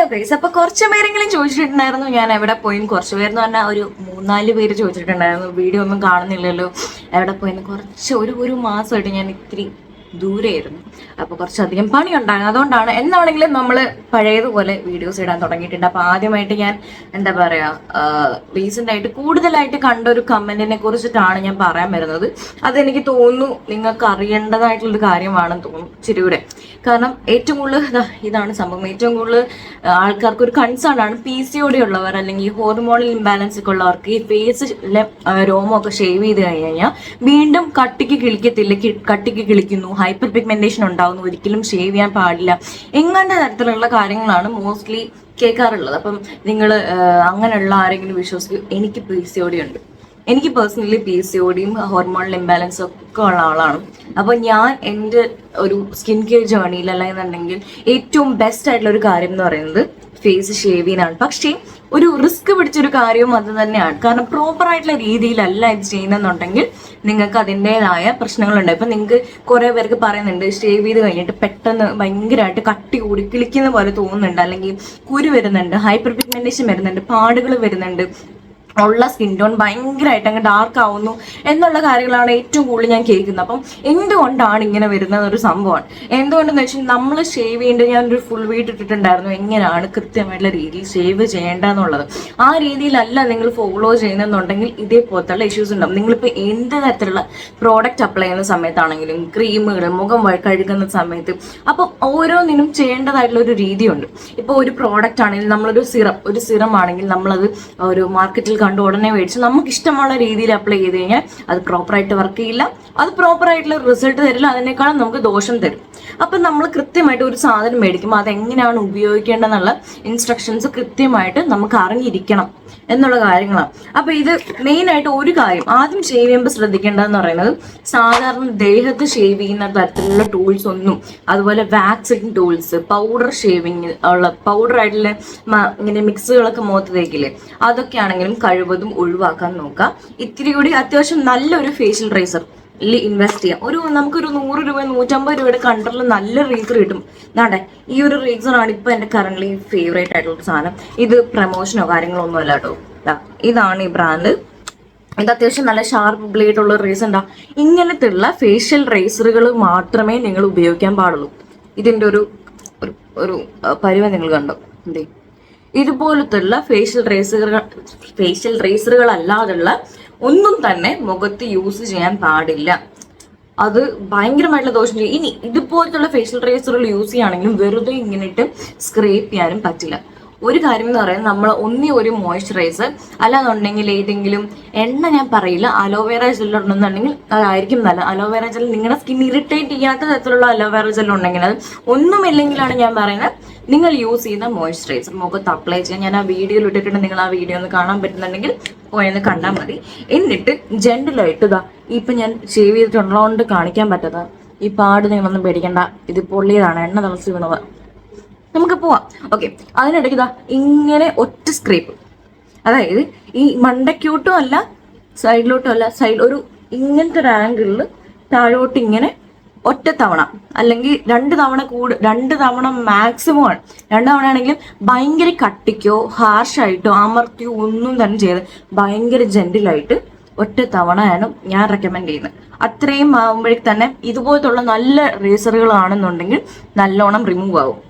Hello guys അപ്പൊ കുറച്ച് പേരെങ്കിലും ചോദിച്ചിട്ടുണ്ടായിരുന്നു. ഞാൻ എവിടെ പോയി കുറച്ച് പേരെന്ന് പറഞ്ഞാൽ ഒരു മൂന്നാൽ പേര് ചോദിച്ചിട്ടുണ്ടായിരുന്നു. വീഡിയോ ഒന്നും കാണുന്നില്ലല്ലോ എവിടെ പോയിന്ന്. കുറച്ച് ഒരു ഒരു മാസമായിട്ട് ഞാൻ ഇത്തിരി ദൂരെയായിരുന്നു. അപ്പോൾ കുറച്ചധികം പണി ഉണ്ടായിരുന്നു അതുകൊണ്ടാണ് എന്നാണെങ്കിലും നമ്മൾ പഴയതുപോലെ വീഡിയോസ് ഇടാൻ തുടങ്ങിയിട്ടുണ്ട്. അപ്പോൾ ആദ്യമായിട്ട് ഞാൻ എന്താ പറയുക റീസെന്റ് ആയിട്ട് കൂടുതലായിട്ട് കണ്ട ഒരു കമന്റിനെ കുറിച്ചിട്ടാണ് ഞാൻ പറയാൻ വരുന്നത്. അതെനിക്ക് തോന്നുന്നു നിങ്ങൾക്ക് അറിയേണ്ടതായിട്ടുള്ളൊരു കാര്യമാണെന്ന് തോന്നുന്നു ചിരിയുടെ കാരണം ഏറ്റവും കൂടുതൽ ഇതാണ് സംഭവം. ഏറ്റവും കൂടുതൽ ആൾക്കാർക്ക് ഒരു കൺസേൺ ആണ് പി സി ഒ ഡി ഉള്ളവർ അല്ലെങ്കിൽ ഹോർമോണൽ ഇംബാലൻസ് ഒക്കെ ഉള്ളവർക്ക് ഈ ഫേസിലെ രോമമൊക്കെ ഷേവ് ചെയ്ത് കഴിഞ്ഞ് കഴിഞ്ഞാൽ വീണ്ടും കട്ടിക്ക് കിളിക്കത്തില്ല കട്ടിക്ക് കിളിക്കുന്നു ഹൈപ്പർ പിഗ്മെന്റേഷൻ ഉണ്ടാവുന്നു. ഒരിക്കലും ഷേവ് ചെയ്യാൻ പാടില്ല. എങ്ങനത്തെ തരത്തിലുള്ള കാര്യങ്ങളാണ് മോസ്റ്റ്ലി കേൾക്കാറുള്ളത്. അപ്പം നിങ്ങൾ അങ്ങനെയുള്ള ആരെങ്കിലും വിശ്വസിക്കും? എനിക്ക് പി സി ഒ ഡി ഉണ്ട്. എനിക്ക് പേഴ്സണലി പി സി ഒടിയും ഹോർമോണൽ ഇംബാലൻസും ഒക്കെ ഉള്ള ആളാണ്. അപ്പോൾ ഞാൻ എന്റെ ഒരു സ്കിൻ കെയർ ജേണിയിൽ അല്ലെന്നുണ്ടെങ്കിൽ ഏറ്റവും ബെസ്റ്റ് ആയിട്ടുള്ള ഒരു കാര്യം എന്ന് പറയുന്നത് ഫേസ് ഷേവ് ചെയ്യുന്നതാണ്. പക്ഷേ ഒരു റിസ്ക് പിടിച്ചൊരു കാര്യവും അത് തന്നെയാണ്. കാരണം പ്രോപ്പർ ആയിട്ടുള്ള രീതിയിലല്ല ഇത് ചെയ്യുന്നെന്നുണ്ടെങ്കിൽ നിങ്ങൾക്ക് അതിന്റെതായ പ്രശ്നങ്ങളുണ്ട്. ഇപ്പം നിങ്ങൾക്ക് കുറേ പേർക്ക് പറയുന്നുണ്ട് ഷേവ് ചെയ്ത് കഴിഞ്ഞിട്ട് പെട്ടെന്ന് ഭയങ്കരമായിട്ട് കട്ടി കൂടി കിളിക്കുന്ന പോലെ തോന്നുന്നുണ്ട്. അല്ലെങ്കിൽ കുരു വരുന്നുണ്ട് ഹൈപ്പർ പിഗ്മെന്റേഷൻ വരുന്നുണ്ട് പാടുകൾ വരുന്നുണ്ട്. ഉള്ള സ്കിൻ ടോൺ ഭയങ്കരമായിട്ട് അങ്ങ് ഡാർക്ക് ആവുന്നു എന്നുള്ള കാര്യങ്ങളാണ് ഏറ്റവും കൂടുതൽ ഞാൻ കേൾക്കുന്നത്. അപ്പം എന്തുകൊണ്ടാണ് ഇങ്ങനെ വരുന്നത് ഒരു സംഭവമാണ്. എന്തുകൊണ്ടെന്ന് വെച്ചാൽ നമ്മൾ ഷേവ് ചെയ്യേണ്ടത് ഞാനൊരു ഫുൾ വീട്ട് ഇട്ടിട്ടുണ്ടായിരുന്നു. എങ്ങനെയാണ് കൃത്യമായിട്ടുള്ള രീതിയിൽ ഷേവ് ചെയ്യേണ്ടതെന്നുള്ളത്. ആ രീതിയിലല്ല നിങ്ങൾ ഫോളോ ചെയ്യുന്നെന്നുണ്ടെങ്കിൽ ഇതേപോലത്തുള്ള ഇഷ്യൂസ് ഉണ്ടാവും. നിങ്ങളിപ്പോൾ എന്ത് തരത്തിലുള്ള പ്രോഡക്റ്റ് അപ്ലൈ ചെയ്യുന്ന സമയത്താണെങ്കിലും ക്രീമുകൾ മുഖം കഴുകുന്ന സമയത്ത് അപ്പം ഓരോന്നിനും ചെയ്യേണ്ടതായിട്ടുള്ള ഒരു രീതിയുണ്ട്. ഇപ്പോൾ ഒരു പ്രോഡക്റ്റ് ആണെങ്കിൽ നമ്മളൊരു സിറം ഒരു സിറം ആണെങ്കിൽ നമ്മളത് ഒരു മാർക്കറ്റിൽ കണ്ട് ഉടനെ മേടിച്ച് നമുക്ക് ഇഷ്ടമുള്ള രീതിയിൽ അപ്ലൈ ചെയ്ത് കഴിഞ്ഞാൽ അത് പ്രോപ്പറായിട്ട് വർക്ക് ചെയ്യില്ല. അത് പ്രോപ്പറായിട്ടുള്ള റിസൾട്ട് തരില്ല അതിനേക്കാളും നമുക്ക് ദോഷം തരും. അപ്പം നമ്മൾ കൃത്യമായിട്ട് ഒരു സാധനം മേടിക്കുമ്പോൾ അത് എങ്ങനെയാണ് ഉപയോഗിക്കേണ്ടതെന്നുള്ള ഇൻസ്ട്രക്ഷൻസ് കൃത്യമായിട്ട് നമുക്ക് അറിഞ്ഞിരിക്കണം. എന്നുള്ള കാര്യങ്ങളാണ് അപ്പൊ ഇത് മെയിനായിട്ട് ഒരു കാര്യം ആദ്യം ഷേവ് ചെയ്യുമ്പോൾ ശ്രദ്ധിക്കേണ്ടതെന്ന് പറയുന്നത് സാധാരണ ദേഹത്ത് ഷേവ് ചെയ്യുന്ന തരത്തിലുള്ള ടൂൾസ് ഒന്നും അതുപോലെ വാക്സിൻ ടൂൾസ് പൗഡർ ഷേവിങ് ഉള്ള പൗഡർ ആയിട്ടുള്ള ഇങ്ങനെ മിക്സുകളൊക്കെ മുഖത്ത് തേക്കില്ലേ അതൊക്കെ ആണെങ്കിലും കഴിവതും ഒഴിവാക്കാൻ നോക്കുക. ഇത്തിരി കൂടി അത്യാവശ്യം നല്ലൊരു ഫേഷ്യൽ റേസർ ഇൻവെസ്റ്റ് ചെയ്യാം. ഒരു നമുക്കൊരു നൂറ് രൂപ നൂറ്റമ്പത് രൂപയുടെ കണ്ടറിൽ നല്ല റീസർ കിട്ടും. എന്നാണ്ടെ ഈ ഒരു റേസർ ആണ് ഇപ്പൊ എന്റെ കറന്റ് ഫേവറേറ്റ് ആയിട്ടുള്ള സാധനം. ഇത് പ്രമോഷനോ കാര്യങ്ങളോ ഒന്നും അല്ല കേട്ടോ. ഇതാണ് ഈ ബ്രാൻഡ് ഇത് അത്യാവശ്യം നല്ല ഷാർപ്പ് ബ്ലേഡ് ഉള്ള റേസർ ഉണ്ടാ ഇങ്ങനത്തെ ഉള്ള ഫേഷ്യൽ റേസറുകൾ മാത്രമേ നിങ്ങൾ ഉപയോഗിക്കാൻ പാടുള്ളൂ. ഇതിന്റെ ഒരു ഒരു പരിവ നിങ്ങൾ കണ്ടോ? എന്തേ ഇതുപോലത്തുള്ള ഫേഷ്യൽ റേസറുകൾ ഫേഷ്യൽ റേസറുകൾ അല്ലാതുള്ള ഒന്നും തന്നെ മുഖത്ത് യൂസ് ചെയ്യാൻ പാടില്ല. അത് ഭയങ്കരമായിട്ടുള്ള ദോഷം ചെയ്യും. ഇനി ഇതുപോലത്തുള്ള ഫേഷ്യൽ ട്രേസറുകൾ യൂസ് ചെയ്യുകയാണെങ്കിലും വെറുതെ ഇങ്ങനെ ഇട്ട് സ്ക്രേപ്പ് ചെയ്യാനും പറ്റില്ല. ഒരു കാര്യം എന്ന് പറയുന്നത് നമ്മൾ ഒന്നി ഒരു മോയ്സ്ചറൈസർ അല്ലാന്നുണ്ടെങ്കിൽ ഏതെങ്കിലും എണ്ണ ഞാൻ പറയില്ല അലോവേറ ജെൽ ഉണ്ടെന്നുണ്ടെങ്കിൽ അതായിരിക്കും നല്ല അലോവേറ ജെൽ നിങ്ങളുടെ സ്കിൻ ഇറിറ്റേറ്റ് ചെയ്യാത്ത തരത്തിലുള്ള അലോവേറ ജെൽ ഉണ്ടെങ്കിൽ അത് ഒന്നുമില്ലെങ്കിലാണ് ഞാൻ പറയുന്നത് നിങ്ങൾ യൂസ് ചെയ്യുന്ന മോയ്സ്ചറൈസർ മുഖത്ത് അപ്ലൈ ചെയ്യാൻ ഞാൻ ആ വീഡിയോയിൽ ഇട്ടിട്ടുണ്ട്. നിങ്ങൾ ആ വീഡിയോ ഒന്ന് കാണാൻ പറ്റുന്നുണ്ടെങ്കിൽ പോയെന്ന് കണ്ടാൽ മതി. എന്നിട്ട് ജെന്റലായിട്ട് ഇതാ ഇപ്പം ഞാൻ ഷേവ് ചെയ്തിട്ടുള്ളതുകൊണ്ട് കാണിക്കാൻ പറ്റാത്ത ഈ പാട് നിങ്ങളൊന്നും പേടിക്കണ്ട. ഇത് പൊള്ളിയതാണ് എണ്ണ തിളച്ച് വീണത്. നമുക്ക് പോവാം. ഓക്കെ അതിനിടയ്ക്ക് ഇതാ ഇങ്ങനെ ഒറ്റ സ്ക്രീപ്പ് അതായത് ഈ മണ്ടയ്ക്കോട്ടും അല്ല സൈഡിലോട്ടും അല്ല സൈഡ് ഒരു ഇങ്ങനത്തെ ഒരു ആംഗിളിൽ താഴോട്ട് ഇങ്ങനെ ഒറ്റ തവണ. അല്ലെങ്കിൽ രണ്ട് തവണ കൂട് രണ്ട് തവണ മാക്സിമം ആണ്. രണ്ട് തവണ ആണെങ്കിലും ഭയങ്കര കട്ടിക്കോ ഹാർഷായിട്ടോ അമർത്തിയോ ഒന്നും തന്നെ ചെയ്ത് ഭയങ്കര ജെന്റിലായിട്ട് ഒറ്റ തവണയാണ് ഞാൻ റെക്കമെൻഡ് ചെയ്യുന്നത്. അത്രയും ആകുമ്പോഴേക്ക് തന്നെ ഇതുപോലത്തുള്ള നല്ല റേസറുകളാണെന്നുണ്ടെങ്കിൽ നല്ലോണം റിമൂവ് ആവും.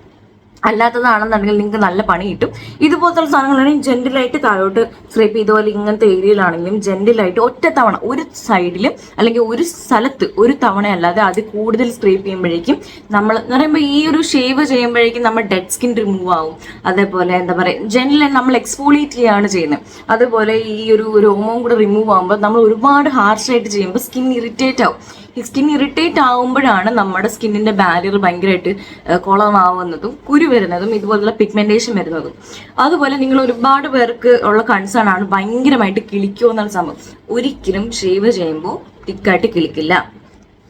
അല്ലാത്തതാണെന്നുണ്ടെങ്കിൽ നിങ്ങൾക്ക് നല്ല പണി കിട്ടും. ഇതുപോലത്തെ സാധനങ്ങളാണെങ്കിൽ ജെന്റിലായിട്ട് താഴോട്ട് സ്ക്രേപ്പ് ഇതുപോലെ ഇങ്ങനത്തെ ഏരിയയിലാണെങ്കിലും ജെന്റിലായിട്ട് ഒറ്റ തവണ ഒരു സൈഡിലും അല്ലെങ്കിൽ ഒരു സ്ഥലത്ത് ഒരു തവണ അല്ലാതെ അത് കൂടുതൽ സ്ക്രേപ്പ് ചെയ്യുമ്പോഴേക്കും നമ്മൾ എന്ന് പറയുമ്പോൾ ഈ ഒരു ഷേവ് ചെയ്യുമ്പോഴേക്കും നമ്മൾ ഡെഡ് സ്കിൻ റിമൂവ് ആവും. അതേപോലെ എന്താ പറയുക ജെന്റിൽ നമ്മൾ എക്സ്പോളിയേറ്റ് ചെയ്യാണ് ചെയ്യുന്നത്. അതുപോലെ ഈ ഒരു രോമവും കൂടെ റിമൂവ് ആകുമ്പോൾ നമ്മൾ ഒരുപാട് ഹാർഷായിട്ട് ചെയ്യുമ്പോൾ സ്കിൻ ഇറിറ്റേറ്റ് ആവും. സ്കിൻ ഇറിറ്റേറ്റ് ആകുമ്പോഴാണ് നമ്മുടെ സ്കിന്നിന്റെ ബാരിയർ ഭയങ്കരമായിട്ട് കുളമാവുന്നതും കുരു വരുന്നതും ഇതുപോലുള്ള പിഗ്മെന്റേഷൻ വരുന്നതും. അതുപോലെ നിങ്ങൾ ഒരുപാട് പേർക്ക് ഉള്ള കൺസേൺ ആണ് ഭയങ്കരമായിട്ട് കിളിക്കുമോ എന്നുള്ള സംഭവം. ഒരിക്കലും ഷേവ് ചെയ്യുമ്പോൾ തിക്കായിട്ട് കിളിക്കില്ല.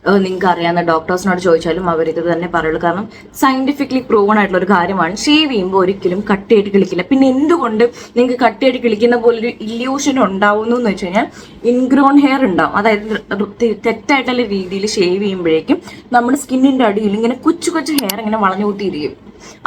നിങ്ങൾക്ക് അറിയാവുന്ന ഡോക്ടേഴ്സിനോട് ചോദിച്ചാലും അവർ ഇത് തന്നെ പറയുള്ളൂ. കാരണം സയന്റിഫിക്കലി പ്രൂവൺ ആയിട്ടുള്ള ഒരു കാര്യമാണ്. ഷേവ് ചെയ്യുമ്പോൾ ഒരിക്കലും കട്ടിയായിട്ട് കിളിക്കില്ല. പിന്നെ എന്തുകൊണ്ട് നിങ്ങൾക്ക് കട്ടിയായിട്ട് കിളിക്കുന്ന പോലെ ഒരു ഇല്യൂഷൻ ഉണ്ടാവുന്നു എന്ന് വെച്ച് കഴിഞ്ഞാൽ ഇൻഗ്രോൺ ഹെയർ ഉണ്ടാവും. അതായത് തെറ്റായിട്ടുള്ള രീതിയിൽ ഷേവ് ചെയ്യുമ്പോഴേക്കും നമ്മുടെ സ്കിന്നിന്റെ അടിയിൽ ഇങ്ങനെ കൊച്ചു കൊച്ചു ഹെയർ ഇങ്ങനെ വളഞ്ഞു കൂട്ടിയിരിക്കും.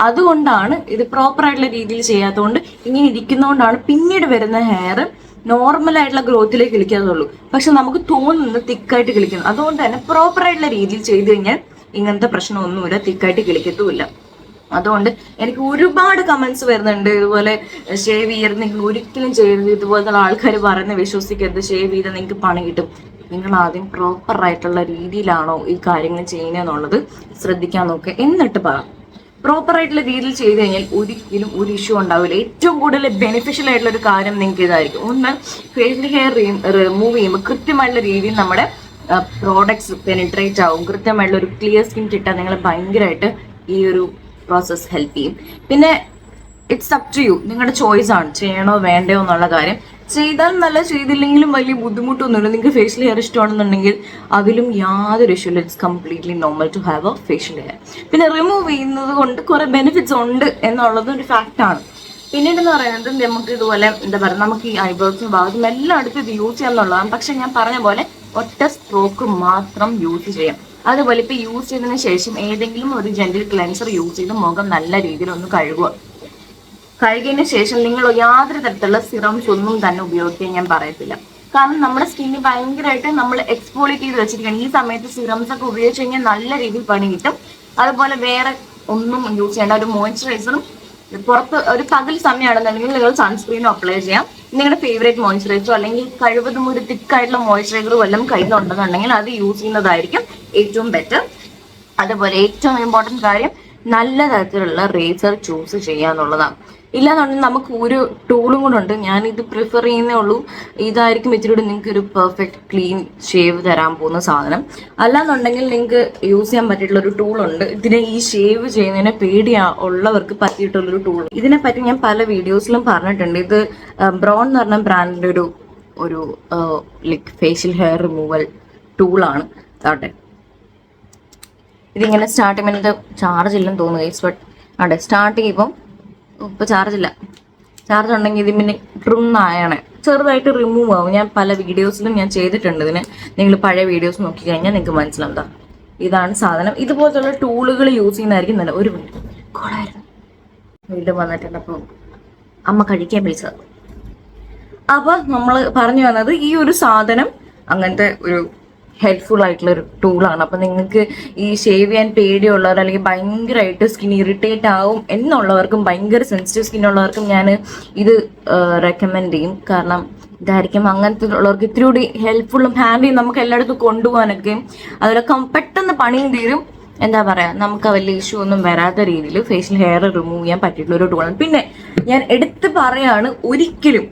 അതുകൊണ്ടാണ് ഇത് പ്രോപ്പർ ആയിട്ടുള്ള രീതിയിൽ ചെയ്യാത്തതുകൊണ്ട് ഇങ്ങനെ ഇരിക്കുന്നതുകൊണ്ടാണ് പിന്നീട് വരുന്ന ഹെയർ നോർമൽ ആയിട്ടുള്ള ഗ്രോത്തിലേക്ക് കിളിക്കാതുള്ളൂ പക്ഷെ നമുക്ക് തോന്നുന്നത് തിക്കായിട്ട് കിളിക്കുന്നു അതുകൊണ്ട് തന്നെ പ്രോപ്പർ ആയിട്ടുള്ള രീതിയിൽ ചെയ്തു കഴിഞ്ഞാൽ ഇങ്ങനത്തെ പ്രശ്നമൊന്നുമില്ല. തിക്കായിട്ട് കിളിക്കത്തുമില്ല. അതുകൊണ്ട് എനിക്ക് ഒരുപാട് കമന്റ്സ് വരുന്നുണ്ട്. ഇതുപോലെ ഷേവ് ചെയ്യരുത് നിങ്ങൾ ഒരിക്കലും ചെയ്യരുത്. ഇതുപോലെയുള്ള ആൾക്കാർ പറയുന്നത് വിശ്വസിക്കരുത്. ഷേവ് ചെയ്താൽ നിങ്ങൾക്ക് പണി കിട്ടും. നിങ്ങൾ ആദ്യം പ്രോപ്പർ ആയിട്ടുള്ള രീതിയിലാണോ ഈ കാര്യങ്ങൾ ചെയ്യുന്നത് എന്നുള്ളത് ശ്രദ്ധിക്കാൻ നോക്കുക. എന്നിട്ട് പറ. പ്രോപ്പർ ആയിട്ടുള്ള രീതിയിൽ ചെയ്ത് കഴിഞ്ഞാൽ ഒരിക്കലും ഒരു ഇഷ്യൂ ഉണ്ടാവില്ല. ഏറ്റവും കൂടുതൽ ബെനിഫിഷ്യൽ ആയിട്ടുള്ള ഒരു കാര്യം നിങ്ങൾക്ക് ഇതായിരിക്കും. ഒന്ന് ഫേഷ്യൽ ഹെയർ റിമൂവ് ചെയ്യുമ്പോൾ കൃത്യമായിട്ടുള്ള രീതിയിൽ നമ്മുടെ പ്രോഡക്ട്സ് പെനിട്രേറ്റ് ആവും. കൃത്യമായിട്ടുള്ള ഒരു ക്ലിയർ സ്കിൻ കിട്ടാൻ നിങ്ങളെ ഭയങ്കരമായിട്ട് ഈ ഒരു പ്രോസസ്സ് ഹെൽപ്പ് ചെയ്യും. പിന്നെ ഇറ്റ്സ് അപ് ടു യു നിങ്ങളുടെ ചോയ്സ് ആണ്. ചെയ്യണോ വേണ്ടയോ എന്നുള്ള കാര്യം ചെയ്താൽ നല്ല ചെയ്തില്ലെങ്കിലും വലിയ ബുദ്ധിമുട്ടൊന്നുമില്ല. നിങ്ങൾക്ക് ഫേഷ്യൽ ഹെയർ ഇഷ്ടമാണെന്നുണ്ടെങ്കിൽ അതിലും യാതൊരു issue it's completely normal to have a facial hair പിന്നെ റിമൂവ് ചെയ്യുന്നത് കൊണ്ട് കുറെ ബെനിഫിറ്റ്സ് ഉണ്ട് എന്നുള്ളത് ഒരു ഫാക്റ്റാണ് പിന്നീട് എന്ന് പറയുന്നത് നമുക്ക് ഇതുപോലെ എന്താ പറയുക നമുക്ക് ഈ ഐബ്രോസും ഭാഗത്തും എല്ലായിടത്തും ഇത് യൂസ് ചെയ്യാന്നുള്ളതാണ് പക്ഷെ ഞാൻ പറഞ്ഞ പോലെ ഒറ്റ സ്ട്രോക്ക് മാത്രം യൂസ് ചെയ്യാം. അതുപോലെ ഇപ്പൊ യൂസ് ചെയ്തതിന് ശേഷം ഏതെങ്കിലും ഒരു ജെന്റിൽ ക്ലെൻസർ യൂസ് ചെയ്ത് മുഖം നല്ല രീതിയിൽ ഒന്ന് കഴുകുക. കഴുകിയതിന് ശേഷം നിങ്ങൾ യാതൊരു തരത്തിലുള്ള സിറംസ് ഒന്നും തന്നെ ഉപയോഗിക്കാൻ ഞാൻ പറയത്തില്ല. കാരണം നമ്മുടെ സ്കിന്നിന് ഭയങ്കരമായിട്ട് നമ്മൾ എക്സ്പോളിറ്റ് ചെയ്ത് വെച്ചിരിക്കുകയാണ്. ഈ സമയത്ത് സിറംസ് ഒക്കെ ഉപയോഗിച്ച് കഴിഞ്ഞാൽ നല്ല രീതിയിൽ പണി കിട്ടും. അതുപോലെ വേറെ ഒന്നും യൂസ് ചെയ്യേണ്ട ഒരു മോയ്സ്ചറൈസറും പുറത്ത് ഒരു പകൽ സമയമാണെന്നുണ്ടെങ്കിൽ നിങ്ങൾ സൺസ്ക്രീനും അപ്ലൈ ചെയ്യാം. നിങ്ങളുടെ ഫേവറേറ്റ് മോയ്സ്ചറൈസറോ അല്ലെങ്കിൽ കഴിവതും ഒരു തിക്കായിട്ടുള്ള മോയ്സ്ചറൈസർ വല്ലതും കയ്യിലുണ്ടെന്നുണ്ടെങ്കിൽ അത് യൂസ് ചെയ്യുന്നതായിരിക്കും ഏറ്റവും ബെറ്റർ അതുപോലെ ഏറ്റവും ഇമ്പോർട്ടന്റ് കാര്യം നല്ല തരത്തിലുള്ള റേസർ ചൂസ് ചെയ്യുക എന്നുള്ളതാണ് ഇല്ലാന്നുണ്ടെങ്കിൽ നമുക്ക് ഒരു ടൂളും കൂടെ ഉണ്ട്. ഞാൻ ഇത് പ്രിഫർ ചെയ്യുന്നേ ഉള്ളൂ. ഇതായിരിക്കും ഇച്ചിരി നിങ്ങൾക്ക് ഒരു പെർഫെക്റ്റ് ക്ലീൻ ഷേവ് തരാൻ പോകുന്ന സാധനം. അല്ലാന്നുണ്ടെങ്കിൽ നിങ്ങൾക്ക് യൂസ് ചെയ്യാൻ പറ്റിയിട്ടുള്ള ഒരു ടൂളുണ്ട് ഇതിനെ ഈ ഷേവ് ചെയ്യുന്നതിനെ പേടിയാ ഉള്ളവർക്ക് പറ്റിയിട്ടുള്ളൊരു ടൂൾ ഇതിനെ പറ്റി ഞാൻ പല വീഡിയോസിലും പറഞ്ഞിട്ടുണ്ട്. ഇത് ബ്രോൺ എന്ന് പറഞ്ഞ ബ്രാൻഡിന്റെ ഒരു ഒരു ലൈക്ക് ഫേഷ്യൽ ഹെയർ റിമൂവൽ ടൂളാണ് ആട്ടെ ഇതിങ്ങനെ സ്റ്റാർട്ട് ചെയ്യുമ്പോൾ ചാർജ് ഇല്ലെന്ന് തോന്നുന്നു ഗൈസ് ബട്ട് അതെ സ്റ്റാർട്ട് ചെയ്യുമ്പം ഇപ്പോൾ ചാർജില്ല ചാർജ് ഉണ്ടെങ്കിൽ ഇത് പിന്നെ ട്രിം ആയാണ് ചെറുതായിട്ട് റിമൂവ് ആവും. ഞാൻ പല വീഡിയോസിലും ഞാൻ ചെയ്തിട്ടുണ്ട് ഇതിന്. നിങ്ങൾ പഴയ വീഡിയോസ് നോക്കി കഴിഞ്ഞാൽ നിങ്ങൾക്ക് മനസ്സിലാവും ദാ ഇതാണ് സാധനം. ഇതുപോലത്തുള്ള ടൂളുകൾ യൂസ് ചെയ്യുന്നതായിരിക്കും നല്ല ഒരു മിനിറ്റ് വീണ്ടും വന്നിട്ടുണ്ട് അപ്പോൾ അമ്മ കഴിക്കാൻ വിളിച്ചത്. അപ്പൊ നമ്മൾ പറഞ്ഞു വന്നത് ഈ ഒരു സാധനം അങ്ങനത്തെ ഒരു ഹെൽപ്ഫുൾ ആയിട്ടുള്ള ഒരു ടൂളാണ് അപ്പം നിങ്ങൾക്ക് ഈ ഷേവ് ചെയ്യാൻ പേടിയുള്ളവർ അല്ലെങ്കിൽ ഭയങ്കരമായിട്ട് സ്കിൻ ഇറിറ്റേറ്റ് ആവും എന്നുള്ളവർക്കും ഭയങ്കര സെൻസിറ്റീവ് സ്കിൻ ഉള്ളവർക്കും ഞാൻ ഇത് റെക്കമെൻഡ് ചെയ്യും. കാരണം ഇതായിരിക്കും അങ്ങനത്തെ ഉള്ളവർക്ക് ഇത്തിരി കൂടി ഹെൽപ്ഫുള്ളും ഹാൻഡി നമുക്ക് എല്ലായിടത്തും കൊണ്ടുപോകാനൊക്കെ. അതിലൊക്കെ പെട്ടെന്ന് പണിയും തീരും. എന്താ പറയുക നമുക്ക് വലിയ ഇഷ്യൂ ഒന്നും വരാത്ത രീതിയിൽ ഫേഷ്യൽ ഹെയർ റിമൂവ് ചെയ്യാൻ പറ്റിയിട്ടുള്ള ഒരു ടൂളാണ് പിന്നെ ഞാൻ എടുത്ത് പറയാണ് ഒരിക്കലും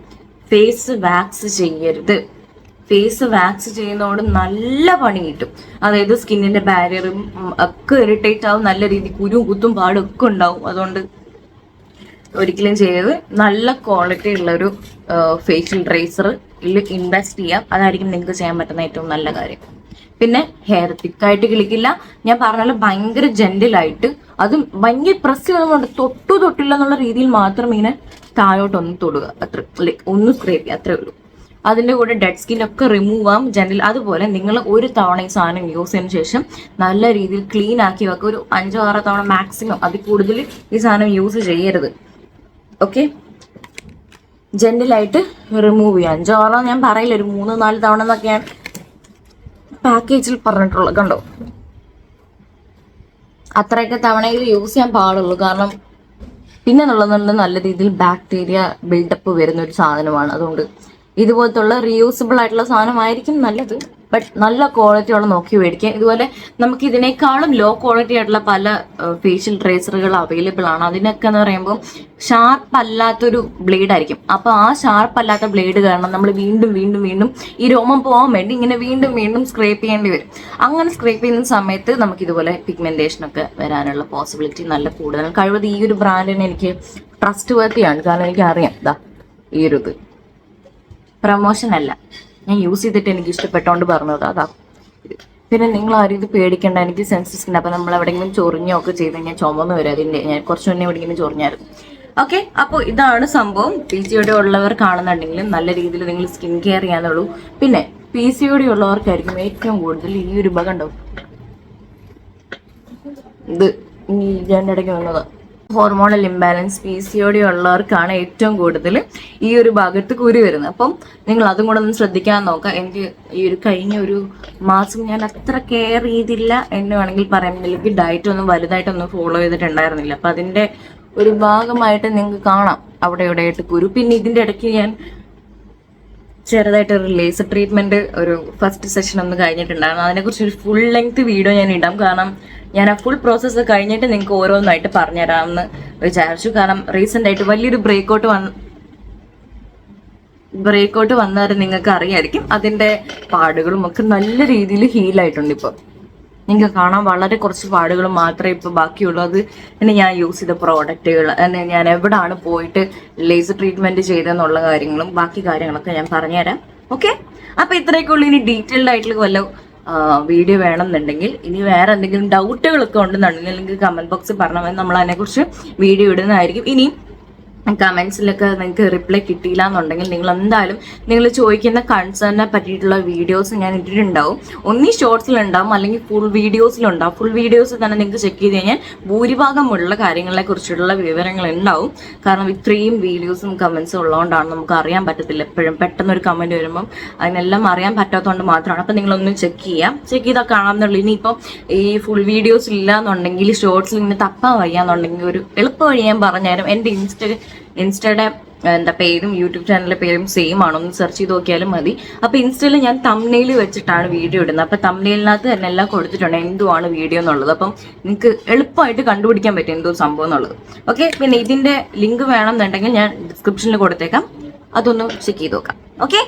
ഫേസ് വാക്സ് ചെയ്യരുത്. ഫേസ് വാക്സ് ചെയ്യുന്നതോട് നല്ല പണി കിട്ടും. അതായത് സ്കിന്നിന്റെ ബാരിയറും ഒക്കെ ഇറിറ്റേറ്റ് ആവും. നല്ല രീതിയിൽ കുരുവും കുത്തും പാടും ഒക്കെ ഉണ്ടാവും. അതുകൊണ്ട് ഒരിക്കലും ചെയ്യരുത്. നല്ല ക്വാളിറ്റി ഉള്ള ഒരു ഫേഷ്യൽ ഡ്രേസർ ഇൻവെസ്റ്റ് ചെയ്യാം. അതായിരിക്കും നിങ്ങൾക്ക് ചെയ്യാൻ പറ്റുന്ന ഏറ്റവും നല്ല കാര്യം. പിന്നെ ഹെയർ തിക്കായിട്ട് കിളിക്കില്ല. ഞാൻ പറഞ്ഞാലും ഭയങ്കര ജെന്റിലായിട്ട് അതും ഭയങ്കര പ്രസ് ചെയ്യുന്നതുകൊണ്ട് തൊട്ടു തൊട്ടില്ല എന്നുള്ള രീതിയിൽ മാത്രം ഇങ്ങനെ താഴോട്ടൊന്ന് തൊടുക. അത്ര. ലൈക്ക് ഒന്ന് സ്ക്രേപ്പ് ചെയ്യുക. അത്രേ ഉള്ളൂ. അതിന്റെ കൂടെ ഡെഡ് സ്കിൻ ഒക്കെ റിമൂവ് ആവും. ജനറൽ അതുപോലെ നിങ്ങൾ ഒരു തവണ ഈ സാധനം യൂസ് ചെയ്തതിനു ശേഷം നല്ല രീതിയിൽ ക്ലീൻ ആക്കി വെക്കുക. ഒരു അഞ്ചോ ആറോ തവണ മാക്സിമം അതിൽ കൂടുതൽ ഈ സാധനം യൂസ് ചെയ്യരുത്. ഓക്കെ ജെന്റിലായിട്ട് റിമൂവ് ചെയ്യുക. അഞ്ചോ ആറോ ഞാൻ പറയില്ല. ഒരു മൂന്ന് നാല് തവണ എന്നൊക്കെയാണ് പാക്കേജിൽ പറഞ്ഞിട്ടുള്ളത് കണ്ടോ? അത്രയൊക്കെ തവണയിൽ യൂസ് ചെയ്യാൻ പാടുള്ളൂ. കാരണം പിന്നെ എന്നുള്ളതുകൊണ്ട് നല്ല രീതിയിൽ ബാക്ടീരിയ ബിൽഡപ്പ് വരുന്ന ഒരു സാധനമാണ്. അതുകൊണ്ട് ഇതുപോലത്തുള്ള റീയൂസബിൾ ആയിട്ടുള്ള സാധനമായിരിക്കും നല്ലത്. ബട്ട് നല്ല ക്വാളിറ്റി ഉള്ള നോക്കി മേടിക്കുക. ഇതുപോലെ നമുക്ക് ഇതിനേക്കാളും ലോ ക്വാളിറ്റി ആയിട്ടുള്ള പല ഫേഷ്യൽ ട്രേസറുകൾ അവൈലബിൾ ആണ്. അതിനൊക്കെ എന്ന് പറയുമ്പോൾ ഷാർപ്പ് അല്ലാത്തൊരു ബ്ലേഡ് ആയിരിക്കും. അപ്പൊ ആ ഷാർപ്പ് അല്ലാത്ത ബ്ലേഡ് കാരണം നമ്മൾ വീണ്ടും വീണ്ടും വീണ്ടും ഈ രോമം പോകാൻ വേണ്ടി ഇങ്ങനെ വീണ്ടും വീണ്ടും സ്ക്രേപ്പ് ചെയ്യേണ്ടി വരും. അങ്ങനെ സ്ക്രേപ്പ് ചെയ്യുന്ന സമയത്ത് നമുക്ക് ഇതുപോലെ പിഗ്മെന്റേഷൻ ഒക്കെ വരാനുള്ള പോസിബിലിറ്റി നല്ല കൂടുതലാണ്. കഴിവത് ഈ ഒരു ബ്രാൻഡിന് എനിക്ക് ട്രസ്റ്റ് വർത്തിയാണ് കാരണം എനിക്ക് അറിയാം ഈ ഒരു ഇത്. പ്രമോഷൻ അല്ല. ഞാൻ യൂസ് ചെയ്തിട്ട് എനിക്ക് ഇഷ്ടപ്പെട്ടോണ്ട് പറഞ്ഞത്. അതാ. പിന്നെ നിങ്ങൾ ആരും ഇത് പേടിക്കേണ്ട. എനിക്ക് സെൻസസ് ഉണ്ട് അപ്പൊ നമ്മൾ എവിടെയെങ്കിലും ചൊറിഞ്ഞോ ഒക്കെ ചെയ്ത് കഴിഞ്ഞാൽ ചുമന്ന് വരും അതിന്റെ ഞാൻ കുറച്ച് മുന്നേ എവിടെയെങ്കിലും ചൊറിഞ്ഞായിരുന്നു. ഓക്കെ അപ്പോൾ ഇതാണ് സംഭവം. പി സി ഒ ഉള്ളവർ കാണുന്നുണ്ടെങ്കിലും നല്ല രീതിയിൽ നിങ്ങൾ സ്കിൻ കെയർ ചെയ്യാന്നുള്ളൂ പിന്നെ പി സി ഒ ഉള്ളവർക്കായിരിക്കും ഏറ്റവും കൂടുതൽ ഈ ഒരു ഉപ ഉണ്ടാവും. ഇത് ഈ ഇതിന്റെ ഇടയ്ക്ക് വന്നത്. Hormonal imbalance P C O D ഉള്ളവർക്കാണ് ഏറ്റവും കൂടുതൽ ഈ ഒരു ഭാഗത്ത് കുരു വരുന്നത്. അപ്പം നിങ്ങൾ അതും കൂടെ ഒന്ന് ശ്രദ്ധിക്കാൻ നോക്കാം. എനിക്ക് ഈ ഒരു കഴിഞ്ഞ ഒരു മാസം ഞാൻ അത്ര കെയർ ചെയ്തില്ല എന്ന് വേണമെങ്കിൽ പറയാം എനിക്ക് ഡയറ്റ് ഒന്നും വലുതായിട്ടൊന്നും ഫോളോ ചെയ്തിട്ടുണ്ടായിരുന്നില്ല. അപ്പം അതിന്റെ ഒരു ഭാഗമായിട്ട് നിങ്ങൾക്ക് കാണാം. അവിടെ ഇവിടെയായിട്ട് കുരു. പിന്നെ ഇതിന്റെ ഇടയ്ക്ക് ഞാൻ ചെറുതായിട്ട് ഒരു ലേസർ ട്രീറ്റ്മെന്റ് ഒരു ഫസ്റ്റ് സെഷൻ ഒന്ന് കഴിഞ്ഞിട്ടുണ്ടായിരുന്നു. അതിനെക്കുറിച്ച് ഒരു ഫുൾ ലെങ്ത് വീഡിയോ ഞാൻ ഇടാം. കാരണം ഞാൻ ആ ഫുൾ പ്രോസസ്സ് കഴിഞ്ഞിട്ട് നിങ്ങൾക്ക് ഓരോന്നായിട്ട് പറഞ്ഞുതരാമെന്ന് വിചാരിച്ചു. കാരണം റീസെന്റ് ആയിട്ട് വലിയൊരു ബ്രേക്കൗട്ട് വന്ന് ബ്രേക്കൗട്ട് വന്നവരെ നിങ്ങൾക്ക് അറിയായിരിക്കും അതിന്റെ പാടുകളും ഒക്കെ നല്ല രീതിയിൽ ഹീലായിട്ടുണ്ട് ഇപ്പോൾ നിങ്ങൾക്ക് കാണാൻ വളരെ കുറച്ച് പാടുകൾ മാത്രമേ ഇപ്പോൾ ബാക്കിയുള്ളൂ. അത് ഞാൻ യൂസ് ചെയ്ത പ്രോഡക്റ്റുകൾ ഞാൻ എവിടാണ് പോയിട്ട് ലേസർ ട്രീറ്റ്മെന്റ് ചെയ്തെന്നുള്ള കാര്യങ്ങളും ബാക്കി കാര്യങ്ങളൊക്കെ ഞാൻ പറഞ്ഞുതരാം. ഓക്കെ അപ്പോൾ ഇത്രയൊക്കെ ഉള്ളു ഇനി ഡീറ്റെയിൽഡ് ആയിട്ടുള്ള വല്ല വീഡിയോ വേണമെന്നുണ്ടെങ്കിൽ ഇനി വേറെ എന്തെങ്കിലും ഡൗട്ടുകളൊക്കെ ഉണ്ടെന്നുണ്ടെങ്കിൽ നിങ്ങൾക്ക് കമന്റ് ബോക്സിൽ പറഞ്ഞാൽ നമ്മൾ അതിനെക്കുറിച്ച് വീഡിയോ ഇടുന്നതായിരിക്കും. ഇനിയും കമന്റ്സിലൊക്കെ നിങ്ങൾക്ക് റിപ്ലൈ കിട്ടിയില്ല എന്നുണ്ടെങ്കിൽ നിങ്ങൾ എന്തായാലും നിങ്ങൾ ചോദിക്കുന്ന കൺസേണിനെ പറ്റിയിട്ടുള്ള വീഡിയോസ് ഞാൻ ഇട്ടിട്ടുണ്ടാവും. ഒന്നീ ഷോർട്സിലുണ്ടാവും അല്ലെങ്കിൽ ഫുൾ വീഡിയോസിലുണ്ടാവും ഫുൾ വീഡിയോസ് തന്നെ നിങ്ങൾക്ക് ചെക്ക് ചെയ്ത് കഴിഞ്ഞാൽ ഭൂരിഭാഗമുള്ള കാര്യങ്ങളെ കുറിച്ചിട്ടുള്ള വിവരങ്ങൾ ഉണ്ടാവും കാരണം ഇത്രയും വീഡിയോസും കമൻസും ഉള്ളതുകൊണ്ടാണ് നമുക്ക് അറിയാൻ പറ്റത്തില്ല. എപ്പോഴും പെട്ടെന്ന് ഒരു കമന്റ് വരുമ്പം അതിനെല്ലാം അറിയാൻ പറ്റാത്തതുകൊണ്ട് മാത്രമാണ്. അപ്പം നിങ്ങളൊന്ന് ചെക്ക് ചെയ്യാം. ചെക്ക് ചെയ്താൽ കാണാമെന്നുള്ളൂ ഇനിയിപ്പം ഈ ഫുൾ വീഡിയോസ് ഇല്ല എന്നുണ്ടെങ്കിൽ ഷോർട്സിൽ ഇങ്ങനെ തപ്പാൻ വയ്യാന്നുണ്ടെങ്കിൽ ഒരു എളുപ്പ വഴി ഞാൻ പറഞ്ഞുതരാം. എന്റെ ഇൻസ്റ്റ ഇൻസ്റ്റയുടെ എന്താ പേരും യൂട്യൂബ് ചാനലിലെ പേരും സെയിം ആണോ. ഒന്ന് സെർച്ച് ചെയ്ത് നോക്കിയാലും മതി. അപ്പൊ ഇൻസ്റ്റയിൽ ഞാൻ തമ്നെയിൽ വെച്ചിട്ടാണ് വീഡിയോ ഇടുന്നത്. അപ്പൊ തമ്നെയിലിനകത്ത് തന്നെ എല്ലാം കൊടുത്തിട്ടുണ്ട്. എന്തുവാണ് വീഡിയോ എന്നുള്ളത്. അപ്പം നിങ്ങൾക്ക് എളുപ്പമായിട്ട് കണ്ടുപിടിക്കാൻ പറ്റും എന്തോ സംഭവം എന്നുള്ളത്. ഓക്കെ പിന്നെ ഇതിന്റെ ലിങ്ക് വേണമെന്നുണ്ടെങ്കിൽ ഞാൻ ഡിസ്ക്രിപ്ഷനിൽ കൊടുത്തേക്കാം. അതൊന്ന് ചെക്ക് ചെയ്ത് നോക്കാം. ഓക്കെ